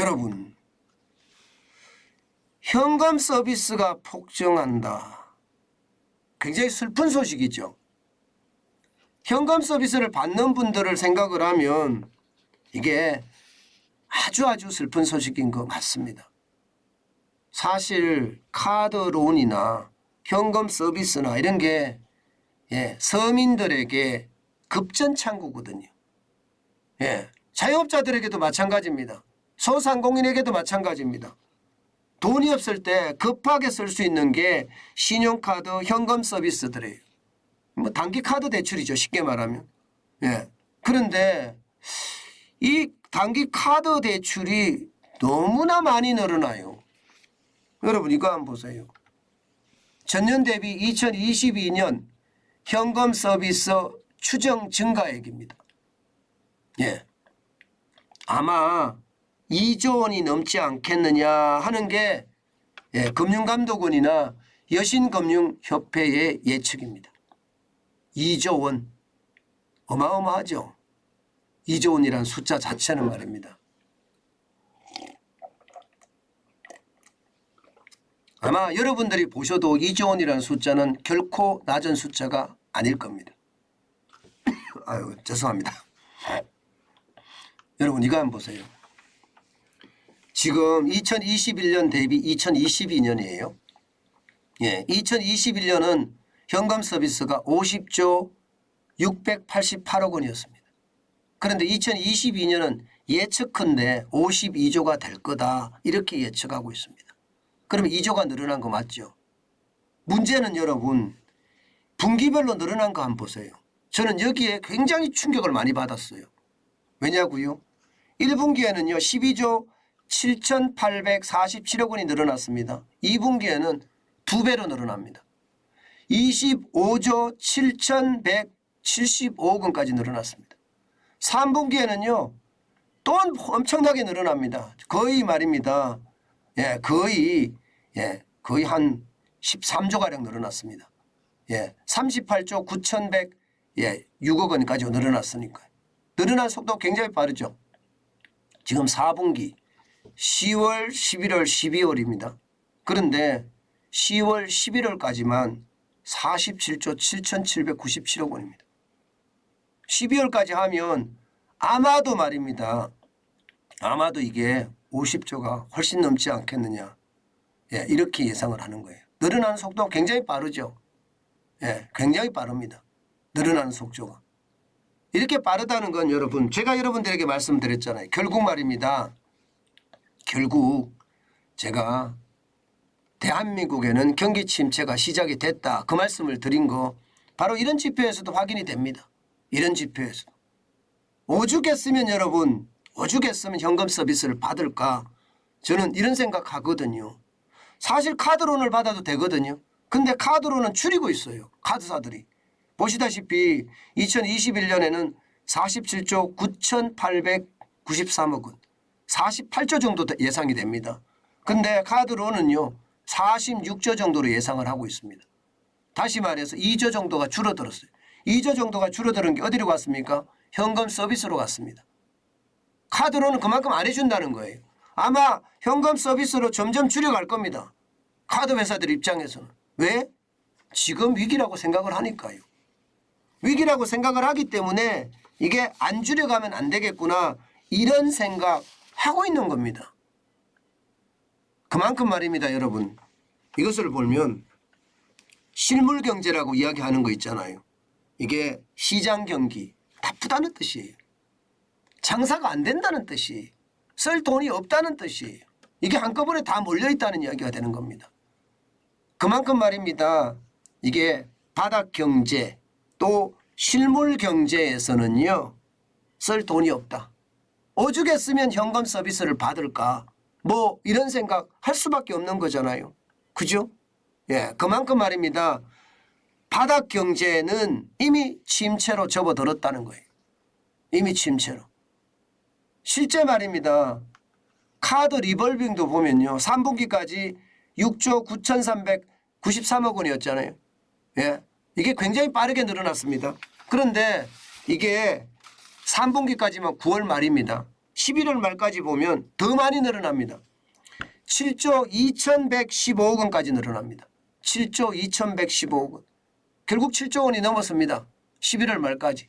여러분, 현금 서비스가 폭증한다. 굉장히 슬픈 소식이죠. 현금 서비스를 받는 분들을 생각을 하면 이게 아주 아주 슬픈 소식인 것 같습니다. 사실 카드론이나 현금 서비스나 이런 게 예, 서민들에게 급전창구거든요. 예, 자영업자들에게도 마찬가지입니다. 소상공인에게도 마찬가지입니다. 돈이 없을 때 급하게 쓸 수 있는 게 신용카드, 현금 서비스들이에요. 뭐 단기 카드 대출이죠. 쉽게 말하면. 예. 그런데 이 단기 카드 대출이 너무나 많이 늘어나요. 여러분 이거 한번 보세요. 전년 대비 2022년 현금 서비스 추정 증가액입니다. 예. 아마 2조 원이 넘지 않겠느냐 하는 게 예, 금융감독원이나 여신금융협회의 예측입니다. 2조 원. 어마어마하죠. 2조 원이라는 숫자 자체는 말입니다. 아마 여러분들이 보셔도 2조 원이라는 숫자는 결코 낮은 숫자가 아닐 겁니다. 아유, 죄송합니다. 여러분 이거 한번 보세요. 지금 2021년 대비 2022년이에요. 예, 2021년은 현금 서비스가 50조 688억 원이었습니다. 그런데 2022년은 예측컨대 52조가 될 거다 이렇게 예측하고 있습니다. 그러면 2조가 늘어난 거 맞죠? 문제는 여러분 분기별로 늘어난 거 한번 보세요. 저는 여기에 굉장히 충격을 많이 받았어요. 왜냐고요? 1분기에는요 12조 7,847억 원이 늘어났습니다. 2분기에는 두 배로 늘어납니다. 25조 7,175억 원까지 늘어났습니다. 3분기에는요 또 엄청나게 늘어납니다. 거의 말입니다. 예, 거의 예, 거의 한 13조 가량 늘어났습니다. 예, 38조 9,100 예, 6억 원까지 늘어났으니까요. 늘어난 속도 굉장히 빠르죠. 지금 4분기 10월, 11월, 12월입니다. 그런데 10월, 11월까지만 47조 7,797억 원입니다. 12월까지 하면 아마도 말입니다. 아마도 이게 50조가 훨씬 넘지 않겠느냐. 예, 이렇게 예상을 하는 거예요. 늘어나는 속도가 굉장히 빠르죠. 예, 굉장히 빠릅니다. 늘어나는 속도가. 이렇게 빠르다는 건 여러분, 제가 여러분들에게 말씀드렸잖아요. 결국 말입니다. 결국 제가 대한민국에는 경기 침체가 시작이 됐다. 그 말씀을 드린 거 바로 이런 지표에서도 확인이 됩니다. 이런 지표에서도. 오죽했으면 여러분, 오죽했으면 현금 서비스를 받을까? 저는 이런 생각 하거든요. 사실 카드론을 받아도 되거든요. 근데 카드론은 줄이고 있어요. 카드사들이. 보시다시피 2021년에는 47조 9,893억 원, 48조 정도 예상이 됩니다. 근데 카드론은요 46조 정도로 예상을 하고 있습니다. 다시 말해서 2조 정도가 줄어들었어요. 2조 정도가 줄어드는 게 어디로 갔습니까? 현금 서비스로 갔습니다. 카드로는 그만큼 안 해준다는 거예요. 아마 현금 서비스로 점점 줄여갈 겁니다. 카드 회사들 입장에서는. 왜? 지금 위기라고 생각을 하니까요. 위기라고 생각을 하기 때문에 이게 안 줄여가면 안 되겠구나 이런 생각 하고 있는 겁니다. 그만큼 말입니다, 여러분. 이것을 보면 실물 경제라고 이야기하는 거 있잖아요. 이게 시장 경기 나쁘다는 뜻이에요. 장사가 안 된다는 뜻이에요. 쓸 돈이 없다는 뜻이에요. 이게 한꺼번에 다 몰려 있다는 이야기가 되는 겁니다. 그만큼 말입니다. 이게 바닥 경제 또 실물 경제에서는요. 쓸 돈이 없다. 오죽했으면 현금 서비스를 받을까? 뭐 이런 생각 할 수밖에 없는 거잖아요. 그죠? 예, 그만큼 말입니다. 바닥 경제는 이미 침체로 접어들었다는 거예요. 이미 침체로. 실제 말입니다. 카드 리볼빙도 보면요. 3분기까지 6조 9,393억 원이었잖아요. 예. 이게 굉장히 빠르게 늘어났습니다. 그런데 이게 3분기까지만 9월 말입니다. 11월 말까지 보면 더 많이 늘어납니다. 7조 2,115억 원까지 늘어납니다. 7조 2,115억 원. 결국 7조 원이 넘었습니다. 11월 말까지.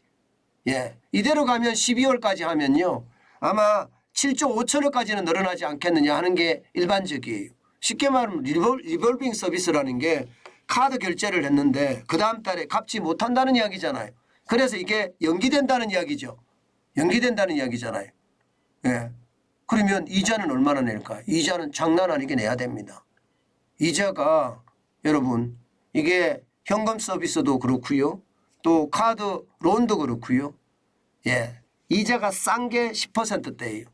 예. 이대로 가면 12월까지 하면요. 아마 7조 5천억까지는 늘어나지 않겠느냐 하는 게 일반적이에요. 쉽게 말하면 리볼, 리볼빙 서비스라는 게 카드 결제를 했는데 그 다음 달에 갚지 못한다는 이야기잖아요. 그래서 이게 연기된다는 이야기죠. 연기된다는 이야기잖아요. 예. 그러면 이자는 얼마나 낼까요? 이자는 장난 아니게 내야 됩니다. 이자가 여러분 이게 현금 서비스도 그렇고요. 또 카드 론도 그렇고요. 예. 이자가 싼 게 10%대예요.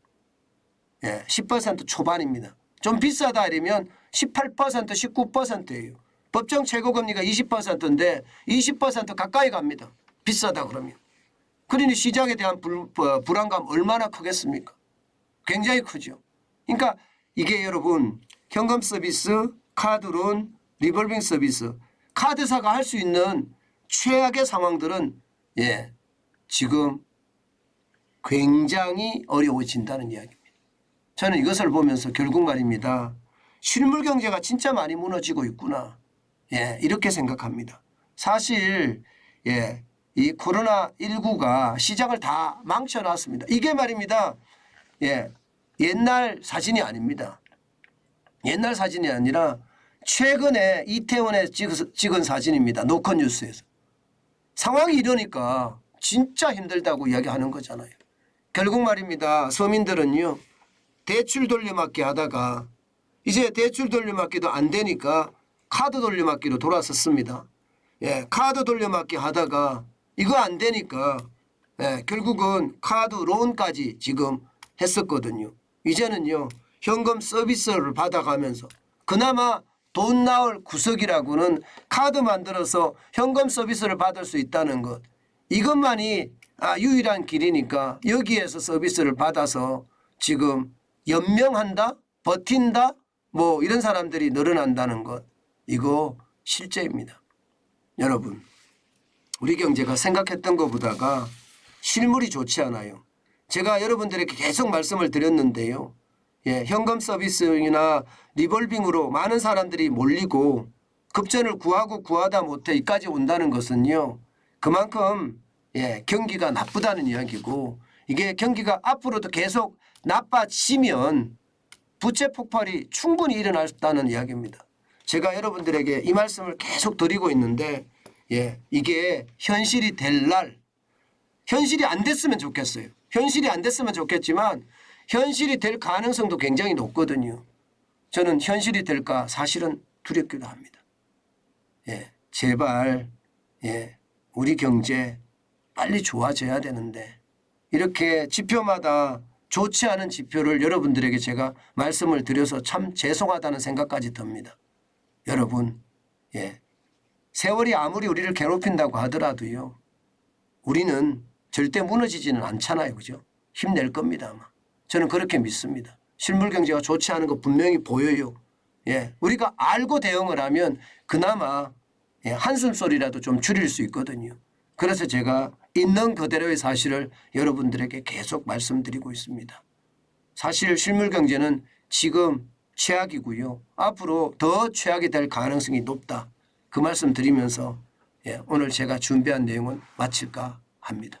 예. 10% 초반입니다. 좀 비싸다 이러면 18% 19%예요. 법정 최고 금리가 20%인데 20% 가까이 갑니다. 비싸다 그러면. 그러니 시장에 대한 불, 어, 불안감 얼마나 크겠습니까? 굉장히 크죠. 그러니까 이게 여러분 현금 서비스, 카드론, 리볼빙 서비스, 카드사가 할 수 있는 최악의 상황들은 예 지금 굉장히 어려워진다는 이야기입니다. 저는 이것을 보면서 결국 말입니다. 실물 경제가 진짜 많이 무너지고 있구나. 예, 이렇게 생각합니다. 사실 예, 이 코로나 19가 시장을 다 망쳐놨습니다. 이게 말입니다. 예, 옛날 사진이 아닙니다. 옛날 사진이 아니라 최근에 이태원에 찍은, 찍은 사진입니다. 노컷뉴스에서. 상황이 이러니까 진짜 힘들다고 이야기하는 거잖아요. 결국 말입니다. 서민들은요. 대출 돌려막기 하다가 이제 대출 돌려막기도 안 되니까 카드 돌려막기로 돌아섰습니다. 예, 카드 돌려막기 하다가 이거 안 되니까 예, 결국은 카드 론까지 지금 했었거든요. 이제는요 현금 서비스를 받아가면서 그나마 돈 나올 구석이라고는 카드 만들어서 현금 서비스를 받을 수 있다는 것. 이것만이 아, 유일한 길이니까 여기에서 서비스를 받아서 지금 연명한다? 버틴다? 뭐 이런 사람들이 늘어난다는 것. 이거 실제입니다. 여러분 우리 경제가 생각했던 것보다가 실물이 좋지 않아요. 제가 여러분들에게 계속 말씀을 드렸는데요. 예, 현금 서비스나 리볼빙으로 많은 사람들이 몰리고 급전을 구하고 구하다 못해 이까지 온다는 것은요. 그만큼 예, 경기가 나쁘다는 이야기고 이게 경기가 앞으로도 계속 나빠지면 부채 폭발이 충분히 있다는 이야기입니다. 제가 여러분들에게 이 말씀을 계속 드리고 있는데 예, 이게 현실이 될 날 현실이 안 됐으면 좋겠어요. 현실이 안 됐으면 좋겠지만 현실이 될 가능성도 굉장히 높거든요. 저는 현실이 될까 사실은 두렵기도 합니다. 예, 제발 예, 우리 경제 빨리 좋아져야 되는데 이렇게 지표마다 좋지 않은 지표를 여러분들에게 제가 말씀을 드려서 참 죄송하다는 생각까지 듭니다. 여러분, 예. 세월이 아무리 우리를 괴롭힌다고 하더라도요. 우리는 절대 무너지지는 않잖아요. 그죠? 힘낼 겁니다. 아마. 저는 그렇게 믿습니다. 실물 경제가 좋지 않은 거 분명히 보여요. 예. 우리가 알고 대응을 하면 그나마 예, 한숨 소리라도 좀 줄일 수 있거든요. 그래서 제가 있는 그대로의 사실을 여러분들에게 계속 말씀드리고 있습니다. 사실 실물 경제는 지금 최악이고요. 앞으로 더 최악이 될 가능성이 높다. 그 말씀 드리면서 예, 오늘 제가 준비한 내용은 마칠까 합니다.